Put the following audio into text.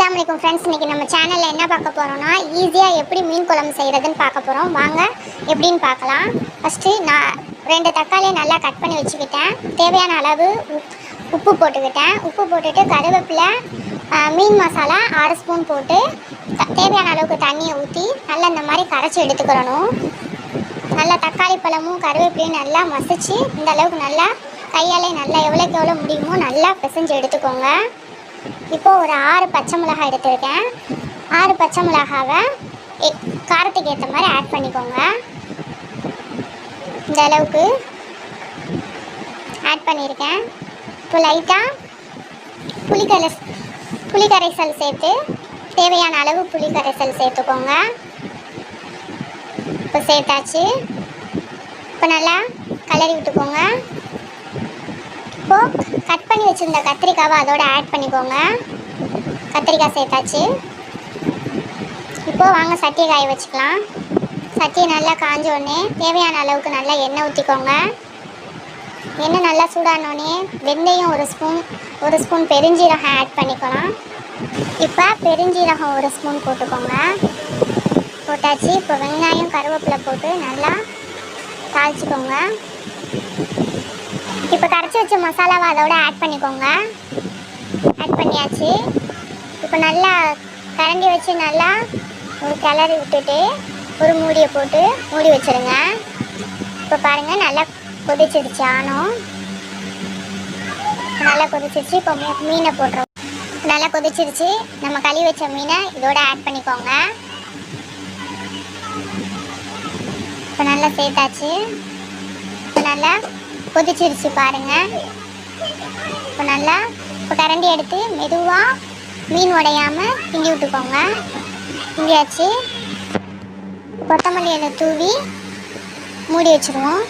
அஸ்லாம் வலைக்கும் ஃப்ரெண்ட்ஸ் இன்றைக்கி நம்ம சேனலில் என்ன பார்க்க போகிறோம்னா ஈஸியாக எப்படி மீன் குழம்பு செய்கிறதுன்னு பார்க்க போகிறோம் வாங்க எப்படின்னு பார்க்கலாம். ஃபஸ்ட்டு நான் ரெண்டு தக்காளியை நல்லா கட் பண்ணி வச்சுக்கிட்டேன். தேவையான அளவு உப்- உப்பு போட்டுக்கிட்டேன். உப்பு போட்டுட்டு கருவேப்பிலை மீன் மசாலா ஆறு ஸ்பூன் போட்டு தேவையான அளவுக்கு தண்ணியை ஊற்றி நல்லா இந்த மாதிரி கரைச்சி எடுத்துக்கிறணும். நல்லா தக்காளி பழமும் கருவேப்பிலையும் நல்லா மசிச்சு இந்த அளவுக்கு நல்லா கையாலே நல்லா எவ்வளோக்கு எவ்வளோ முடியுமோ நல்லா பிசைஞ்சு எடுத்துக்கோங்க. இப்போ ஒரு ஆறு பச்சை மிளகாய் எடுத்திருக்கேன். ஆறு பச்சை மிளகாவை காரத்துக்கு ஏற்ற மாதிரி ஆட் பண்ணிக்கோங்க. இந்த அளவுக்கு ஆட் பண்ணியிருக்கேன். இப்போ லைட்டாக புளிக்கரை புளிக்கரைசல் சேர்த்து தேவையான அளவு புளிக்கரைசல் சேர்த்துக்கோங்க. இப்போ சேர்த்தாச்சு. இப்போ நல்லா கலரி விட்டுக்கோங்க. இப்போ கட் பண்ணி வச்சுருந்த கத்திரிக்காவை அதோட ஆட் பண்ணிக்கோங்க. கத்திரிக்காய் சேர்த்தாச்சு. இப்போது வாங்க சட்டியை காய வச்சுக்கலாம். சட்டியை நல்லா காஞ்சோடனே தேவையான அளவுக்கு நல்லா எண்ணெய் ஊற்றிக்கோங்க எண்ணெய் நல்லா சூடானோடனே வெந்தயம் ஒரு ஸ்பூன் ஒரு ஸ்பூன் பெருஞ்சீரகம் ஆட் பண்ணிக்கலாம் இப்போ பெருஞ்சீரகம் ஒரு ஸ்பூன் போட்டுக்கோங்க. போட்டாச்சு. இப்போ வெங்காயம் கருவேப்பிலை போட்டு நல்லா தாளிச்சிக்கோங்க. வச்ச மசாலாவை அதோட ஆட் பண்ணிக்கோங்க. ஆட் பண்ணியாச்சு. இப்போ நல்லா கரண்டி வச்சு நல்லா ஒரு கிளறி விட்டுட்டு ஒரு மூடியை போட்டு மூடி வச்சுருங்க. இப்போ பாருங்கள் நல்லா கொதிச்சிருச்சு ஆணும். நல்லா கொதிச்சிருச்சு. இப்போ மீனை போட்டுருவோம் நல்லா கொதிச்சிருச்சு. நம்ம கழுவி வச்ச மீனை இதோட ஆட் பண்ணிக்கோங்க. இப்போ நல்லா சேர்த்தாச்சு. இப்போ நல்லா கொதிச்சிருச்சு பாருங்க. இப்போ நல்லா இப்போ கரண்டி எடுத்து மெதுவாக மீன் உடையாமல் கிண்டி விட்டுக்கோங்க. கிண்டியாச்சு. கொத்தமல்லி இலை தூவி மூடி வச்சுருவோம்.